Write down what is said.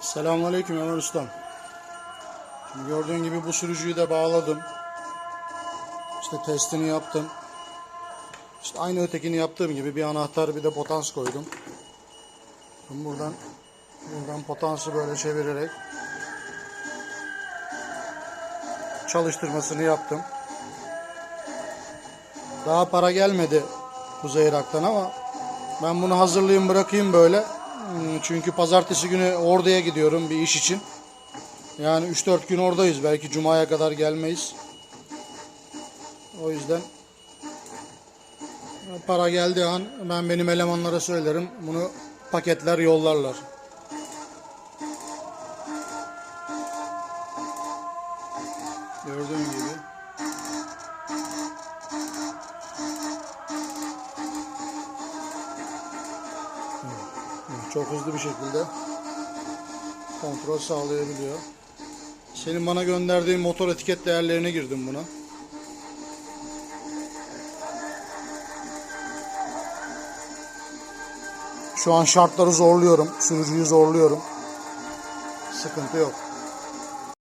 Selamünaleyküm Ömer Ustam. Şimdi gördüğün gibi bu sürücüyü de bağladım. İşte testini yaptım. İşte aynı ötekini yaptığım gibi bir anahtar bir de potans koydum. Şimdi buradan buradan potansı böyle çevirerek çalıştırmasını yaptım. Daha para gelmedi Kuzey Irak'tan ama ben bunu hazırlayayım bırakayım böyle. Hmm, Çünkü pazartesi günü Ordu'ya gidiyorum bir iş için. Yani 3-4 gün oradayız. Belki Cuma'ya kadar gelmeyiz. O yüzden para geldiği an ben benim elemanlara söylerim. Bunu paketler yollarlar. Gördüğün gibi. Çok hızlı bir şekilde kontrol sağlayabiliyor. Senin bana gönderdiğin motor etiket değerlerine girdim buna. Şu an şartları zorluyorum. Sürücüyü zorluyorum. Sıkıntı yok.